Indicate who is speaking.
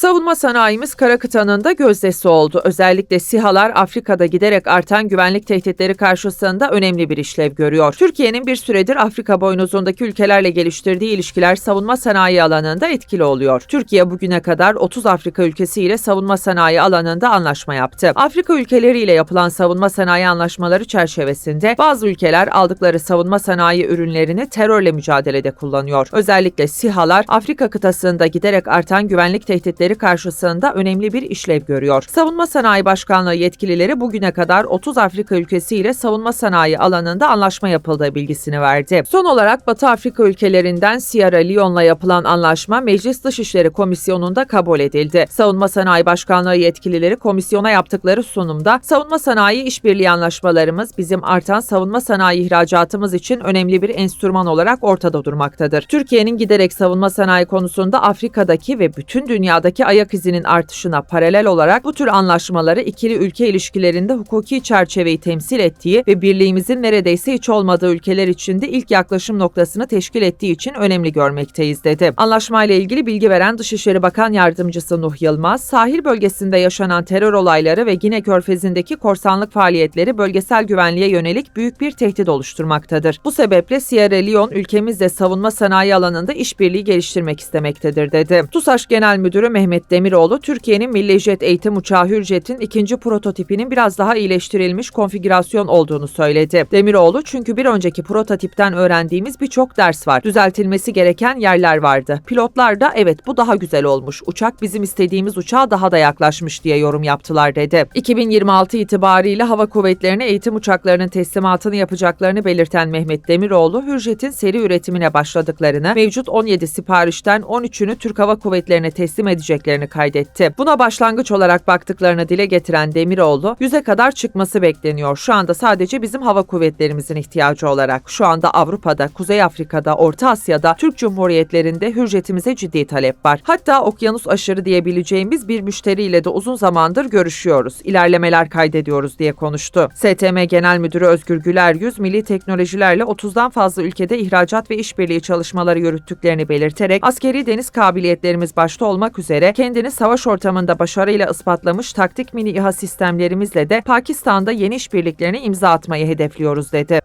Speaker 1: Savunma sanayimiz kara kıtanın da gözdesi oldu. Özellikle SİHA'lar Afrika'da giderek artan güvenlik tehditleri karşısında önemli bir işlev görüyor. Türkiye'nin bir süredir Afrika boynuzundaki ülkelerle geliştirdiği ilişkiler savunma sanayi alanında etkili oluyor. Türkiye bugüne kadar 30 Afrika ülkesiyle savunma sanayi alanında anlaşma yaptı. Afrika ülkeleriyle yapılan savunma sanayi anlaşmaları çerçevesinde bazı ülkeler aldıkları savunma sanayi ürünlerini terörle mücadelede kullanıyor. Özellikle SİHA'lar Afrika kıtasında giderek artan güvenlik tehditleri karşısında önemli bir işlev görüyor. Savunma Sanayi Başkanlığı yetkilileri bugüne kadar 30 Afrika ülkesiyle savunma sanayi alanında anlaşma yapıldığı bilgisini verdi. Son olarak Batı Afrika ülkelerinden Sierra Leone'la yapılan anlaşma Meclis Dışişleri Komisyonu'nda kabul edildi. Savunma Sanayi Başkanlığı yetkilileri komisyona yaptıkları sunumda savunma sanayi işbirliği anlaşmalarımız bizim artan savunma sanayi ihracatımız için önemli bir enstrüman olarak ortada durmaktadır. Türkiye'nin giderek savunma sanayi konusunda Afrika'daki ve bütün dünyadaki ayak izinin artışına paralel olarak bu tür anlaşmaları ikili ülke ilişkilerinde hukuki çerçeveyi temsil ettiği ve birliğimizin neredeyse hiç olmadığı ülkeler içinde ilk yaklaşım noktasını teşkil ettiği için önemli görmekteyiz dedi. Anlaşmayla ilgili bilgi veren Dışişleri Bakan Yardımcısı Nuh Yılmaz, sahil bölgesinde yaşanan terör olayları ve Gine Körfezi'ndeki korsanlık faaliyetleri bölgesel güvenliğe yönelik büyük bir tehdit oluşturmaktadır. Bu sebeple Sierra Leone ülkemizle savunma sanayi alanında işbirliği geliştirmek istemektedir dedi. TUSAŞ Genel Müdürü Mehmet Demiroğlu, Türkiye'nin Milli Jet eğitim uçağı Hürjet'in ikinci prototipinin biraz daha iyileştirilmiş konfigürasyon olduğunu söyledi. Demiroğlu çünkü bir önceki prototipten öğrendiğimiz birçok ders var. Düzeltilmesi gereken yerler vardı. Pilotlar da evet bu daha güzel olmuş. Uçak bizim istediğimiz uçağa daha da yaklaşmış diye yorum yaptılar dedi. 2026 itibariyle hava kuvvetlerine eğitim uçaklarının teslimatını yapacaklarını belirten Mehmet Demiroğlu, Hürjet'in seri üretimine başladıklarını, mevcut 17 siparişten 13'ünü Türk Hava Kuvvetleri'ne teslim edeceklerini kaydetti. Buna başlangıç olarak baktıklarını dile getiren Demiroğlu, yüze kadar çıkması bekleniyor. Şu anda sadece bizim hava kuvvetlerimizin ihtiyacı olarak. Şu anda Avrupa'da, Kuzey Afrika'da, Orta Asya'da, Türk Cumhuriyetlerinde hürjetimize ciddi talep var. Hatta okyanus aşırı diyebileceğimiz bir müşteriyle de uzun zamandır görüşüyoruz. İlerlemeler kaydediyoruz diye konuştu. STM Genel Müdürü Özgür Güler Yüz, milli teknolojilerle 30'dan fazla ülkede ihracat ve işbirliği çalışmaları yürüttüklerini belirterek askeri deniz kabiliyetlerimiz başta olmak üzere kendini savaş ortamında başarıyla ispatlamış taktik mini İHA sistemlerimizle de Pakistan'da yeni işbirliklerine imza atmayı hedefliyoruz dedi.